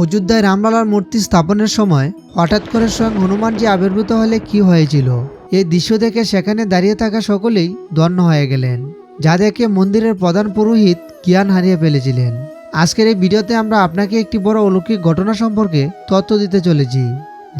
অযোধ্যায় রামলালার মূর্তি স্থাপনের সময় হঠাৎ করে স্বয়ং হনুমানজি আবির্ভূত হলে কি হয়েছিল? এই দৃশ্য দেখে সেখানে দাঁড়িয়ে থাকা সকলেই দন্য হয়ে গেলেন, যা দেখে মন্দিরের প্রধান পুরোহিত জ্ঞান হারিয়ে ফেলেছিলেন। আজকের এই ভিডিওতে আমরা আপনাকে একটি বড় অলৌকিক ঘটনা সম্পর্কে তথ্য দিতে চলেছি,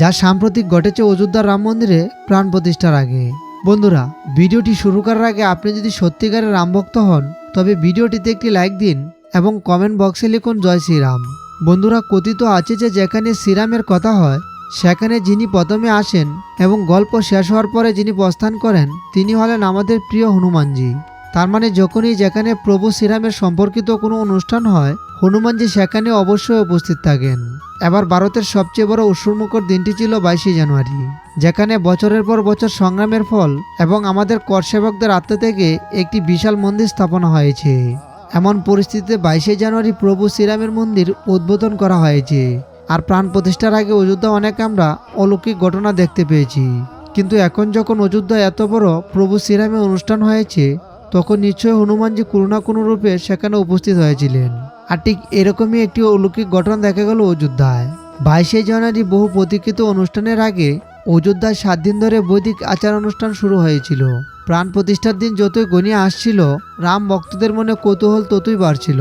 যা সাম্প্রতিক ঘটেছে অযোধ্যার রাম মন্দিরে প্রাণ প্রতিষ্ঠার আগে। বন্ধুরা, ভিডিওটি শুরু করার আগে আপনি যদি সত্যিকারের রামভক্ত হন, তবে ভিডিওটিতে একটি লাইক দিন এবং কমেন্ট বক্সে লিখুন জয় শ্রীরাম। বন্ধুরা কথিত আছে যে যেখানে শ্রীরামের কথা হয়, সেখানে যিনি প্রথমে আসেন এবং গল্প শেষ হওয়ার পরে যিনি প্রস্থান করেন, তিনি হলেন আমাদের প্রিয় হনুমানজি। তার মানে যখনই যেখানে প্রভু শ্রীরামের সম্পর্কিত কোনো অনুষ্ঠান হয়, হনুমানজি সেখানে অবশ্যই উপস্থিত থাকেন। এবার ভারতের সবচেয়ে বড় উৎসর্মুখর দিনটি ছিল বাইশে জানুয়ারি, যেখানে বছরের পর বছর সংগ্রামের ফল এবং আমাদের করসেবকদের আত্মা থেকে একটি বিশাল মন্দির স্থাপনা হয়েছে। এমন পরিস্থিতিতে বাইশে জানুয়ারি প্রভু শ্রীরামের মন্দির উদ্বোধন করা হয়েছে। আর প্রাণ প্রতিষ্ঠার আগে অযোধ্যা অনেক আমরা অলৌকিক ঘটনা দেখতে পেয়েছি। কিন্তু এখন যখন অযোধ্যা এত বড় প্রভু শ্রীরামের অনুষ্ঠান হয়েছে, তখন নিশ্চয়ই হনুমানজি কোনো না কোনো রূপে সেখানে উপস্থিত হয়েছিলেন। আর ঠিক এরকমই একটি অলৌকিক ঘটনা দেখা গেল অযোধ্যায়। বাইশে জানুয়ারি বহু প্রতীক্ষিত অনুষ্ঠানের আগে অযোধ্যায় সাত দিন ধরে বৈদিক আচার অনুষ্ঠান শুরু হয়েছিল। প্রাণ প্রতিষ্ঠার দিন যতই গনিয়ে আসছিল, রাম ভক্তদের মনে কৌতূহল ততই বাড়ছিল।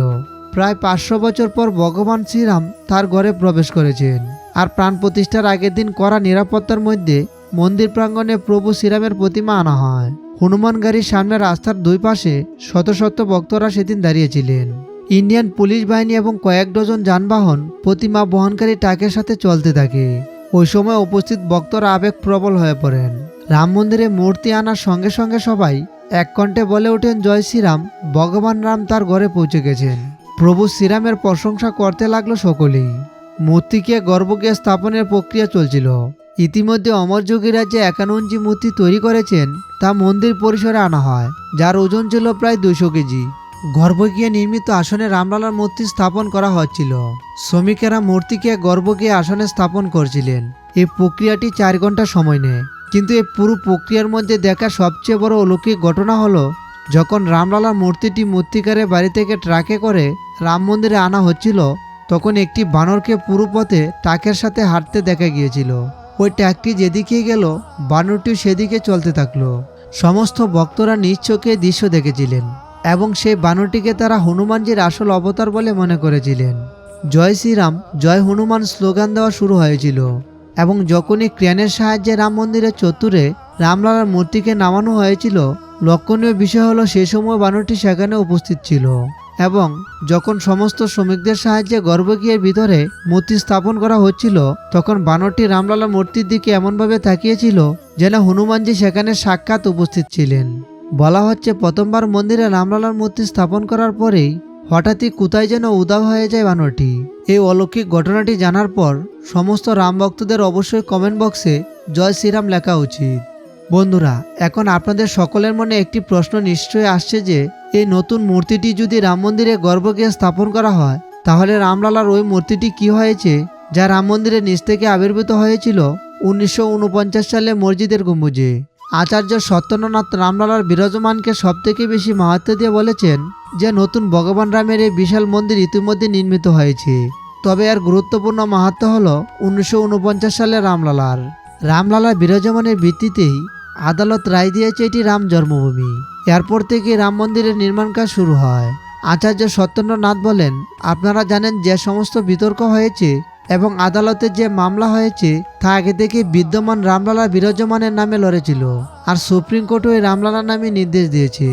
প্রায় পাঁচশো বছর পর ভগবান শ্রীরাম তার ঘরে প্রবেশ করেছেন। আর প্রাণ প্রতিষ্ঠার আগের দিন করা নিরাপত্তার মধ্যে মন্দির প্রাঙ্গণে প্রভু শ্রীরামের প্রতিমা আনা হয়। হনুমান গাড়ির সামনে রাস্তার দুই পাশে শত শত ভক্তরা সেদিন দাঁড়িয়েছিলেন। ইন্ডিয়ান পুলিশ বাহিনী এবং কয়েক ডজন যানবাহন প্রতিমা বহনকারী ট্রাকের সাথে চলতে থাকে। ওই সময় উপস্থিত ভক্তরা আবেগ প্রবল হয়ে পড়েন। রাম মন্দিরে মূর্তি আনার সঙ্গে সঙ্গে সবাই এক কণ্ঠে বলে ওঠেন, জয় শ্রীরাম, ভগবান রাম তার ঘরে পৌঁছে গেছেন। প্রভু শ্রীরামের প্রশংসা করতে লাগল সকলেই। মূর্তিকে গর্ভকে স্থাপনের প্রক্রিয়া চলছিল। ইতিমধ্যে অমরযোগী রাজ্যে একাননজি মূর্তি তৈরি করেছেন, তা মন্দির পরিসরে আনা হয়, যার ওজন ছিল প্রায় দুইশো কেজি। গর্ভগিয়ে নির্মিত আসনে রামলালার মূর্তি স্থাপন করা হচ্ছিল। শ্রমিকেরা মূর্তিকে গর্ভগিয়ে আসনে স্থাপন করছিলেন। এই প্রক্রিয়াটি চার ঘণ্টা সময় নেয়। কিন্তু এই পুরো প্রক্রিয়ার মধ্যে দেখা সবচেয়ে বড় অলৌকিক ঘটনা হলো, যখন রামলালার মূর্তিটি মূর্তিকারের বাড়ি থেকে ট্রাকে করে রাম মন্দিরে আনা হচ্ছিল, তখন একটি বানরকে পুরো পথে ট্রাকের সাথে হাঁটতে দেখা গিয়েছিল। ওই ট্রাকটি যেদিকে গেল, বানরটিও সেদিকে চলতে থাকল। সমস্ত ভক্তরা নিজ চোখে দৃশ্য দেখেছিলেন এবং সেই বানরটিকে তারা হনুমানজির আসল অবতার বলে মনে করেছিলেন। জয় শ্রীরাম, জয় হনুমান স্লোগান দেওয়া শুরু হয়েছিল। এবং যখনই ক্রেনের সাহায্যে রাম মন্দিরের চতুরে রামলালার মূর্তিকে নামানো হয়েছিল, লক্ষণীয় বিষয় হলো সে সময় বানরটি সেখানে উপস্থিত ছিল এবং যখন সমস্ত শ্রমিকদের সাহায্যে গর্ভগৃহের ভিতরে মূর্তি স্থাপন করা হচ্ছিল, তখন বানরটি রামলালার মূর্তির দিকে এমনভাবে তাকিয়েছিল যেন হনুমানজি সেখানে সাক্ষাৎ উপস্থিত ছিলেন। বলা হচ্ছে, প্রথমবার মন্দিরে রামলালার মূর্তি স্থাপন করার পরেই হঠাৎই কোথায় যেন উদাও হয়ে যায় বানরটি। এই অলৌকিক ঘটনাটি জানার পর সমস্ত রাম ভক্তদের অবশ্যই কমেন্ট বক্সে জয় শ্রীরাম লেখা উচিত। বন্ধুরা, এখন আপনাদের সকলের মনে একটি প্রশ্ন নিশ্চয়ই আসছে যে, এই নতুন মূর্তিটি যদি রাম মন্দিরে গর্ভগৃহে স্থাপন করা হয়, তাহলে রামলালার ওই মূর্তিটি কি হয়েছে, যা রাম মন্দিরের নিচ থেকে আবির্ভূত হয়েছিল উনিশশো ঊনপঞ্চাশ সালে মসজিদের গম্বুজে? আচার্য সত্যেন্দ্রনাথ রামলালার বিরাজমানকে সবথেকে বেশি মাহাত্ম দিয়ে বলেছেন যে নতুন ভগবান রামের এই বিশাল মন্দির ইতিমধ্যে নির্মিত হয়েছে। তবে এর গুরুত্বপূর্ণ মাহাত্ম হল উনিশশো সালে রামলালার। রামলালা বিরাজমানের ভিত্তিতেই আদালত রায় দিয়েছে এটি রাম জন্মভূমি। এরপর থেকে রাম মন্দিরের নির্মাণ কাজ শুরু হয়। আচার্য সত্যেন্দ্রনাথ বলেন, আপনারা জানেন যে সমস্ত বিতর্ক হয়েছে এবং আদালতে যে মামলা হয়েছে তা আগে থেকে বিদ্যমান রামলালা বিরাজমানের নামে লড়েছিল। আর সুপ্রিম কোর্ট এই রামলালার নামে নির্দেশ দিয়েছে।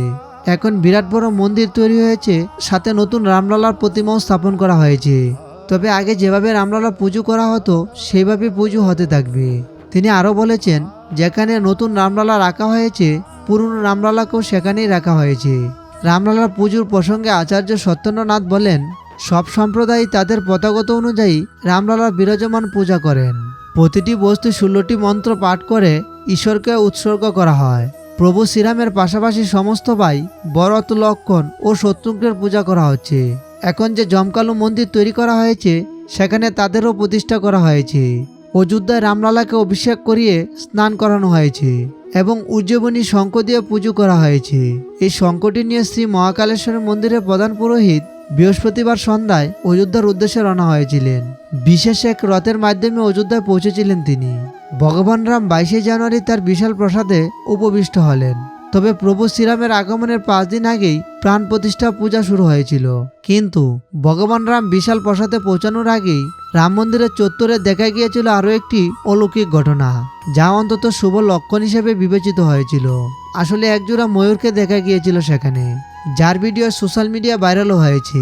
এখন বিরাট বড় মন্দির তৈরি হয়েছে, সাথে নতুন রামলালার প্রতিমাও স্থাপন করা হয়েছে। তবে আগে যেভাবে রামলালা পুজো করা হতো সেইভাবে পুজো হতে থাকবে। তিনি আরও বলেছেন, যেখানে নতুন রামলালা রাখা হয়েছে, পুরনো রামলালাকেও সেখানেই রাখা হয়েছে। রামলালার পুজোর প্রসঙ্গে আচার্য সত্যেন্দ্রনাথ বলেন, সব সম্প্রদায় তাদের পতাগত অনুযায়ী রামলালার বিরাজমান পূজা করেন। প্রতিটি বস্তু ষোলোটি মন্ত্র পাঠ করে ঈশ্বরকে উৎসর্গ করা হয়। প্রভু শ্রীরামের পাশাপাশি সমস্ত ভাই, বরত, লক্ষণ ও শত্রুঘ্নের পূজা করা হচ্ছে। এখন যে জমকালু মন্দির তৈরি করা হয়েছে, সেখানে তাদেরও প্রতিষ্ঠা করা হয়েছে। অযোধ্যায় রামলালাকে অভিষেক করিয়ে স্নান করানো হয়েছে এবং উজ্জীবনী শঙ্খ দিয়ে পুজো করা হয়েছে। এই শঙ্খটি নিয়ে শ্রী মহাকালেশ্বর মন্দিরের প্রধান পুরোহিত বৃহস্পতিবার সন্ধ্যায় অযোধ্যার উদ্দেশ্যে রওনা হয়েছিলেন। বিশেষ এক রথের মাধ্যমে অযোধ্যায় পৌঁছেছিলেন তিনি। ভগবান রাম বাইশে জানুয়ারি তার বিশাল প্রসাদে উপবিষ্ট হলেন। তবে প্রভু শ্রীরামের আগমনের পাঁচ দিন আগেই প্রাণ প্রতিষ্ঠা পূজা শুরু হয়েছিল। কিন্তু ভগবান রাম বিশাল প্রসাদে পৌঁছানোর আগেই রাম মন্দিরের চত্বরে দেখা গিয়েছিল আরও একটি অলৌকিক ঘটনা, যা অন্তত শুভ লক্ষণ হিসেবে বিবেচিত হয়েছিল। আসলে একজোড়া ময়ূরকে দেখা গিয়েছিল সেখানে, যার ভিডিও সোশ্যাল মিডিয়া ভাইরালও হয়েছে।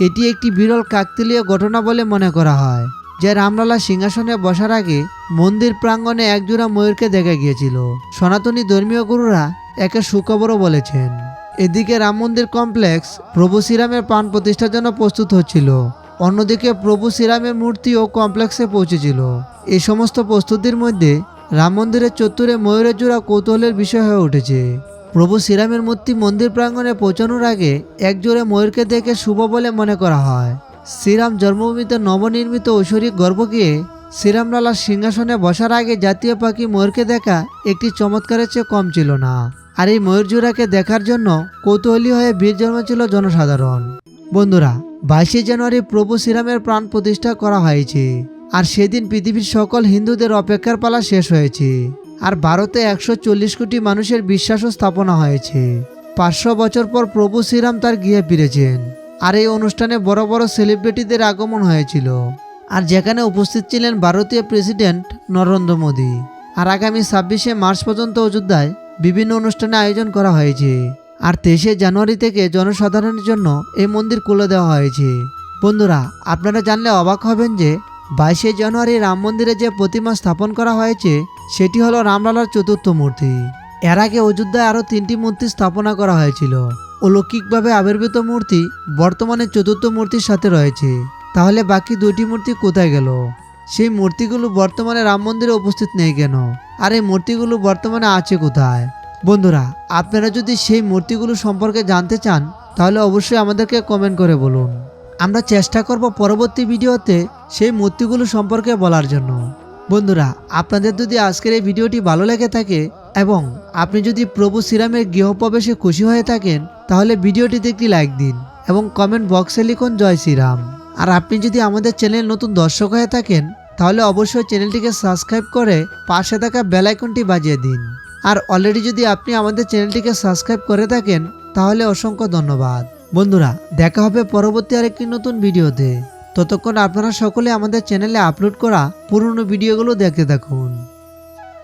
এটি একটি বিরল কাকতিলীয় ঘটনা বলে মনে করা হয়। যে রামলালা সিংহাসনে বসার আগে মন্দির প্রাঙ্গণে একজোড়া ময়ূরকে দেখা গিয়েছিল। সনাতনী ধর্মীয় গুরুরা একে সুখবরও বলেছেন। এদিকে রাম মন্দির কমপ্লেক্স প্রভু শ্রীরামের প্রাণ প্রতিষ্ঠার জন্য প্রস্তুত হচ্ছিল। অন্যদিকে প্রভু শ্রীরামের মূর্তিও কমপ্লেক্সে পৌঁছেছিল। এই সমস্ত প্রস্তুতির মধ্যে রাম মন্দিরের চত্বরে ময়ূরের জোড়া কৌতূহলের বিষয় হয়ে উঠেছে। প্রভু শ্রীরামের মূর্তি মন্দির প্রাঙ্গণে পৌঁছানোর আগে একজোড়ে ময়ূরকে দেখে শুভ বলে মনে করা হয়। শ্রীরাম জন্মভূমিতে নবনির্মিত ঐশ্বরিক গর্ভকে শ্রীরামলালার সিংহাসনে বসার আগে জাতীয় পাখি ময়ূরকে দেখা একটি চমৎকারের চেয়ে কম ছিল না। আর এই ময়ূর জোড়াকে দেখার জন্য কৌতূহলী হয়ে ভিড় জন্মেছিল জনসাধারণ। বন্ধুরা, বাইশে জানুয়ারি প্রভু শ্রীরামের প্রাণ প্রতিষ্ঠা করা হয়েছে। আর সেদিন পৃথিবীর সকল হিন্দুদের অপেক্ষার পালা শেষ হয়েছে। আর ভারতে একশো চল্লিশ কোটি মানুষের বিশ্বাসও স্থাপনা হয়েছে। পাঁচশো বছর পর প্রভু শ্রীরাম তার গৃহে ফিরেছেন। আর এই অনুষ্ঠানে বড় বড় সেলিব্রিটিদের আগমন হয়েছিল। আর যেখানে উপস্থিত ছিলেন ভারতীয় প্রেসিডেন্ট নরেন্দ্র মোদী। আর আগামী ছাব্বিশে মার্চ পর্যন্ত অযোধ্যায় বিভিন্ন অনুষ্ঠানে আয়োজন করা হয়েছে। আর তেইশে জানুয়ারি থেকে জনসাধারণের জন্য এই মন্দির খুলে দেওয়া হয়েছে। বন্ধুরা, আপনারা জানলে অবাক হবেন যে বাইশে জানুয়ারি রাম মন্দিরে যে প্রতিমা স্থাপন করা হয়েছে, সেটি হলো রামলালার চতুর্থ মূর্তি। এর আগে অযোধ্যায় আরও তিনটি মূর্তি স্থাপনা করা হয়েছিল। অলৌকিকভাবে আবির্ভূত মূর্তি বর্তমানে চতুর্থ মূর্তির সাথে রয়েছে। তাহলে বাকি দুটি মূর্তি কোথায় গেল? সেই মূর্তিগুলো বর্তমানে রাম মন্দিরে উপস্থিত নেই কেন? আর এই মূর্তিগুলো বর্তমানে আছে কোথায়? বন্ধুরা, আপনারা যদি সেই মূর্তিগুলো সম্পর্কে জানতে চান, তাহলে অবশ্যই আমাদেরকে কমেন্ট করে বলুন। আমরা চেষ্টা করব পরবর্তী ভিডিওতে সেই মূর্তিগুলো সম্পর্কে বলার জন্য। বন্ধুরা, আপনাদের যদি আজকের এই ভিডিওটি ভালো লেগে থাকে এবং আপনি যদি প্রভু শ্রীরামের গৃহপ্রবেশে খুশি হয়ে থাকেন, তাহলে ভিডিওটিতে একটি লাইক দিন এবং কমেন্ট বক্সে লিখুন, জয় শ্রীরাম। আর আপনি যদি আমাদের চ্যানেল নতুন দর্শক হয়ে থাকেন, তাহলে অবশ্যই চ্যানেলটিকে সাবস্ক্রাইব করে পাশে থাকা বেল আইকনটি বাজিয়ে দিন। আর অলরেডি যদি আপনি আমাদের চ্যানেলটিকে সাবস্ক্রাইব করে থাকেন, তাহলে অসংখ্য ধন্যবাদ। বন্ধুরা, দেখা হবে পরবর্তী আরেকটি নতুন ভিডিওতে। ততক্ষণ আপনারা সকলে আমাদের চ্যানেলে আপলোড করা পুরনো ভিডিওগুলো দেখতে থাকুন।